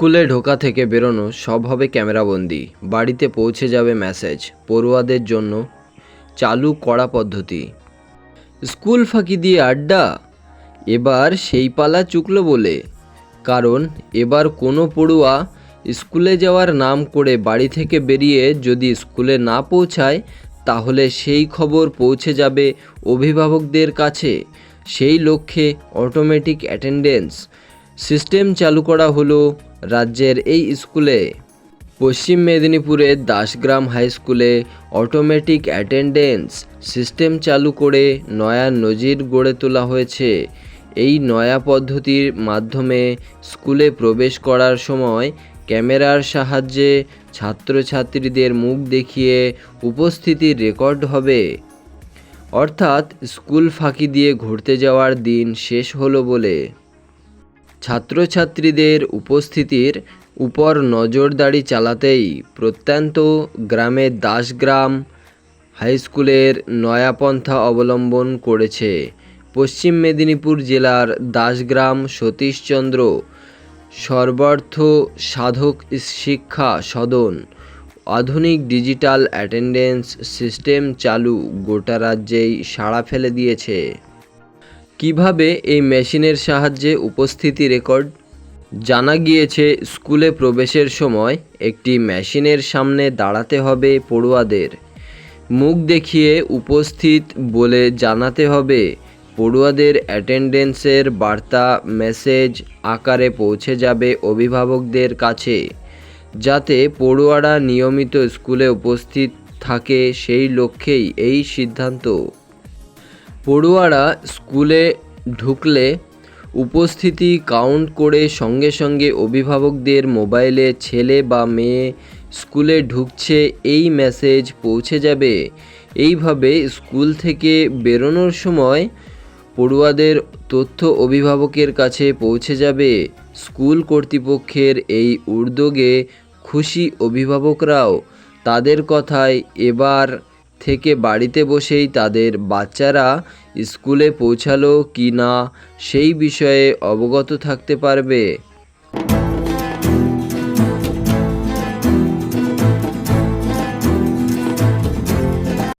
স্কুলে ঢোকা থেকে বেরোনো সব হবে ক্যামেরাবন্দি। বাড়িতে পৌঁছে যাবে মেসেজ, পড়ুয়াদের জন্য চালু কড়া পদ্ধতি। স্কুল ফাঁকি দিয়ে আড্ডা? এবার সেই পালা চুকলো বলে। কারণ এবার কোনো পড়ুয়া স্কুলে যাওয়ার নাম করে বাড়ি থেকে বেরিয়ে যদি স্কুলে না পৌঁছায়, তাহলে সেই খবর পৌঁছে যাবে অভিভাবকদের কাছে। সেই লক্ষ্যে অটোমেটিক অ্যাটেন্ডেন্স সিস্টেম চালু করা হলো রাজ্যের এই স্কুলে পশ্চিম মেদিনীপুরের দাসগ্রাম হাই স্কুলে অটোমেটিক অ্যাটেন্ডেন্স সিস্টেম চালু করে নয়া নজির গড়ে তোলা হয়েছে। এই নয়া পদ্ধতির মাধ্যমে স্কুলে প্রবেশ করার সময় ক্যামেরার সাহায্যে ছাত্রছাত্রীদের মুখ দেখিয়ে উপস্থিতির রেকর্ড হবে। অর্থাৎ স্কুল ফাঁকি দিয়ে ঘুরতে যাওয়ার দিন শেষ হলো বলে ছাত্রছাত্রীদের উপস্থিতির উপর নজরদারি চালাতেই প্রত্যন্ত গ্রামের দাসগ্রাম হাই স্কুলের নয়াপন্থা অবলম্বন করেছে। পশ্চিম মেদিনীপুর জেলার দাসগ্রাম সতীশচন্দ্র সর্বার্থ সাধক শিক্ষা সদন, আধুনিক ডিজিটাল অ্যাটেন্ডেন্স সিস্টেম চালু গোটা রাজ্যেই সাড়া ফেলে দিয়েছে। কীভাবে এই মেশিনের সাহায্যে উপস্থিতি রেকর্ড? জানা গিয়েছে, স্কুলে প্রবেশের সময় একটি মেশিনের সামনে দাঁড়াতে হবে পড়ুয়াদের। মুখ দেখিয়ে উপস্থিত বলে জানাতে হবে, পড়ুয়াদের অ্যাটেন্ডেন্সের বার্তা, মেসেজ আকারে পৌঁছে যাবে অভিভাবকদের কাছে, যাতে পড়ুয়ারা নিয়মিত স্কুলে উপস্থিত থাকে সেই লক্ষ্যেই এই সিদ্ধান্ত। পড়ুয়ারা স্কুলে ঢুকলে উপস্থিতি কাউন্ট করে সঙ্গে সঙ্গে অভিভাবকদের মোবাইলে ছেলে বা মেয়ে স্কুলে ঢুকছে, এই মেসেজ পৌঁছে যাবে। এইভাবে স্কুল থেকে বেরোনোর সময় পড়ুয়াদের তথ্য অভিভাবকের কাছে পৌঁছে যাবে। স্কুল কর্তৃপক্ষের এই উদ্যোগে খুশি অভিভাবকরাও। তাদের কথায় এবার থেকে বাড়িতে বসেই তাদের বাচ্চারা স্কুলে পৌঁছালো কি না সেই বিষয়ে অবগত থাকতে পারবে।